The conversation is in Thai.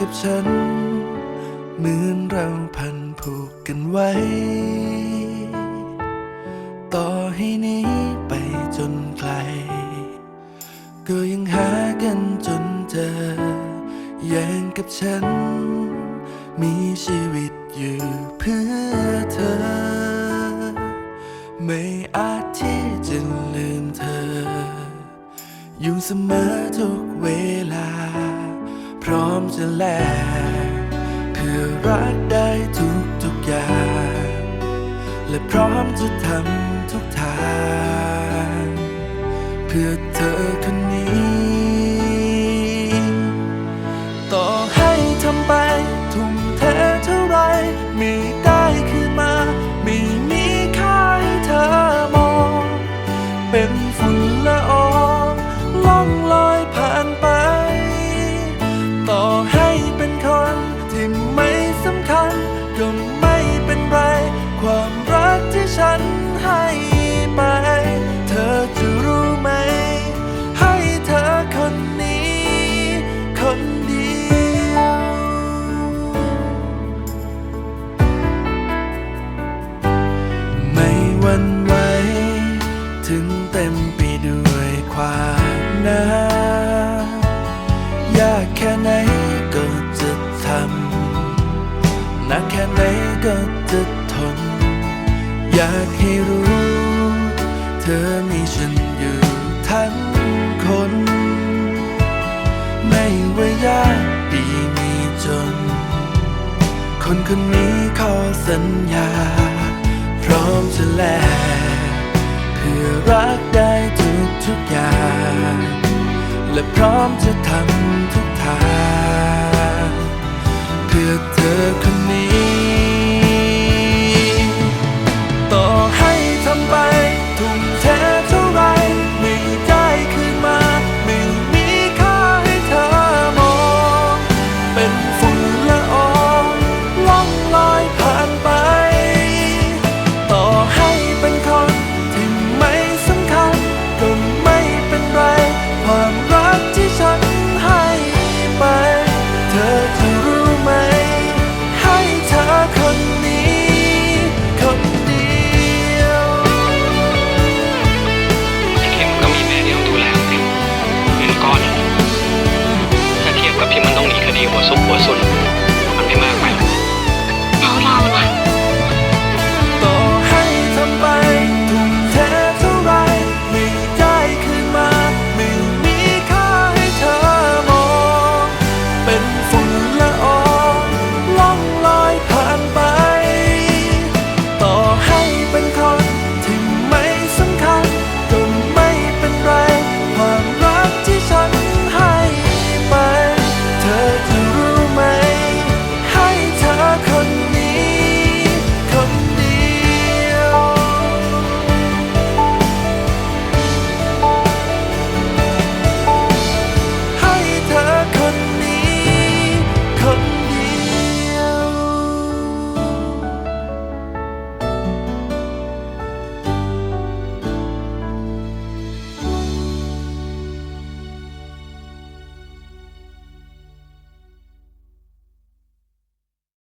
กับฉัน เหมือนเราพันผูกกันไว้ ต่อให้นี้ไปจนไกล ก็ยังหากันจนเจอแย่งกับฉัน มีชีวิตอยู่เพื่อเธอ ไม่อาจที่จะลืมเธอ อยู่เสมอทุกเวลา ร้อมจะแลกเพื่อรักได้ทุกทุกๆอย่าง และพร้อมจะทำทุกทาง เพื่อเธอคนนี้ ต่อให้ทำไปทุ่มเทเท่าไรม่ ถึงเต็มไปด้วยความหนายากแค่ไหนก็จะทำหนักแค่ไหนก็จะทน อยากให้รู้ เธอมีฉันอยู่ทั้งคน ไม่ว่ายากดีมีจน คนคนนี้ขอสัญญา พร้อมจะแลก พื่อรักได้ทุกทุกอย่าง และพร้อมจะทำทุกทาง เพื่อเธอ อง